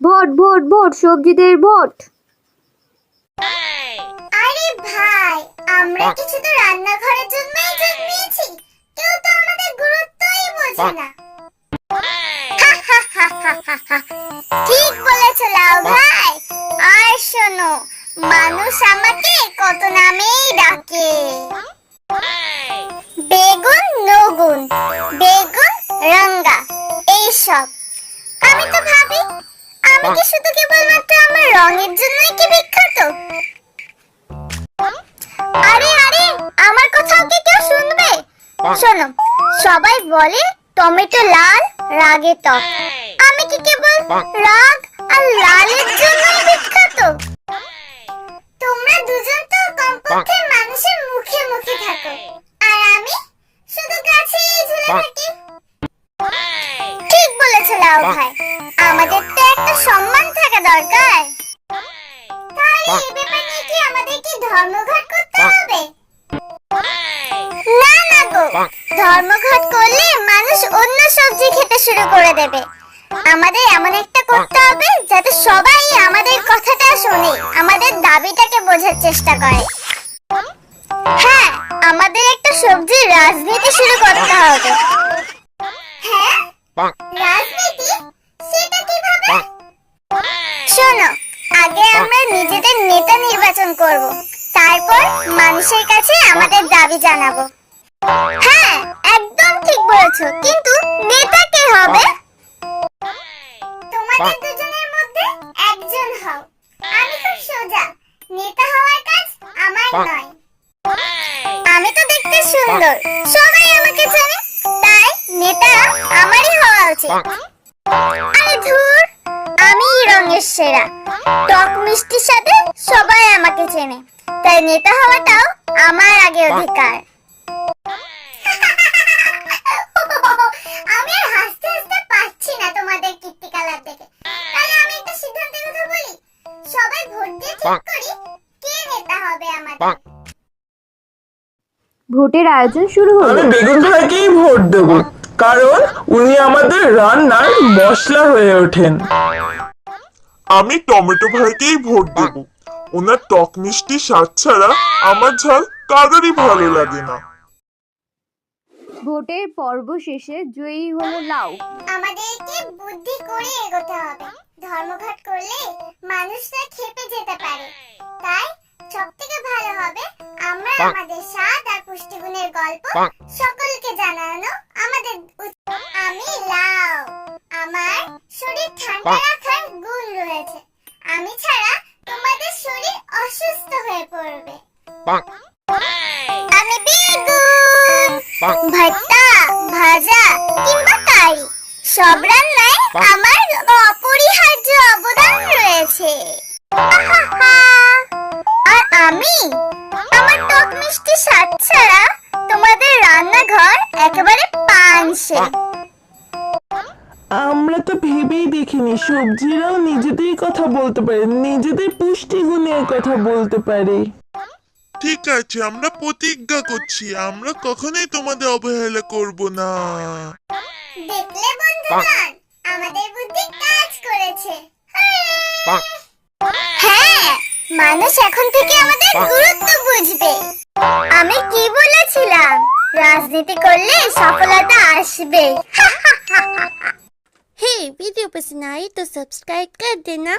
Vote vote vote সবজিদের vote. আরে ভাই আমরা কি শুধু রান্নাঘরের জন্যই জন্মেছি কেউ তো আমাদের গুরুত্বই বোঝে না। ঠিক বলেছ লাউ ভাই। আর শোনো মানুষ আমাকে কত নামেই ডাকে। আমি কি শুধু কেবলমাত্র আমার রঙের জন্যই কি বিখ্যাত? আরে আরে আমার কথাও কি কেউ শুনবে? শোনো সবাই বলে টমেটো লাল রাগে টক। আমি কি কেবল রাগ? ধর্মঘট করলে মানুষ অন্য সবজি খেতে শুরু করে দেবে। আমাদের এমন একটা করতে হবে যাতে সবাই আমাদের কথাটা শোনে, আমাদের দাবিটাকে বোঝার চেষ্টা করে। হ্যাঁ আমাদের একটা সবজির রাজনীতি শুরু করতে হবে। হ্যাঁ? শোনো, আগে আমরা নিজেদের নেতা নির্বাচন করব। তারপর মানুষের কাছে আমাদের দাবি জানাব। হ্যাঁ একদম ঠিক বলেছ। কিন্তু নেতা কে হবে? তোমাদের দুজনের মধ্যে একজন হও। আমি খুব সোজা। নেতা হওয়ার কাজ আমার নয়। আমি তো দেখতে সুন্দর। সবাই আমাকে চেনে তাই নেতা আমারই হওয়া উচিত। আরে ধুর আমি রঙের সেরা। টক মিষ্টির সাথে সবাই আমাকে চেনে। তাই নেতা হওয়াটাও আমার আগে অধিকার। আমি আর হাসতে হাসতে পারছি না তোমাদের কীর্তিকালার দেখে। তাহলে আমি একটা সিদ্ধান্তের কথা বলি? সবাই ভোট দিয়ে ঠিক করি? কে নেতা হবে আমাদের? ভোটের আয়োজন শুরু হলো। আমি বেগুন ভাইকেই ভোট দেব। কারণ উনি আমাদের রান্নার মশলা হয়ে ওঠেন। আমি টমেটো ভাইকেই ভোট দেব। ওনার টক মিষ্টি স্বাদ ছাড়া আমার ঝাল কারোরই ভালো লাগে না। ভোটের পর্ব শেষে জয়ী হলো লাউ। আমাদেরকে বুদ্ধি করে এগোতে হবে। ধর্মঘট করলে মানুষরা খেপে যেতে পারে। তাই সব থেকে ভালো হবে আমরা আমাদের স্বাদ আর পুষ্টিগুণের গল্প সকলকে জানানো আমাদের। আমি লাউ। আমার শরীর ঠান্ডা রাখার গুণ রয়েছে। আমি ছাড়া তোমাদের শরীর অসুস্থ হয়ে পড়বে। ভর্তা ভাজা কিংবা কারি। সব রান্নায় আমার অপরিহার্য অবদান রয়েছে। আর আমি? আমার টক মিষ্টি স্বাদ ছাড়া তোমাদের রান্নাঘর একেবারে পানসে। আমরা তো ভেবেই দেখিনি সবজিরাও নিজেদের কথা বলতে পারে নিজেদের পুষ্টিগুণের কথা বলতে পারে। ঠিক আছে আমরা প্রতিজ্ঞা করছি আমরা কখনোই তোমাদের অবহেলা করব না দেখলে বন্ধুগণ আমাদের বুদ্ধি কাজ করেছে হুররে! হ্যাঁ মানুষ এখন থেকে আমাদের গুরুত্ব বুঝবে আমি কি বলেছিলাম রাজনীতি করলে সফলতা আসবে हे वीडियो पसंद आई तो सब्सक्राइब कर देना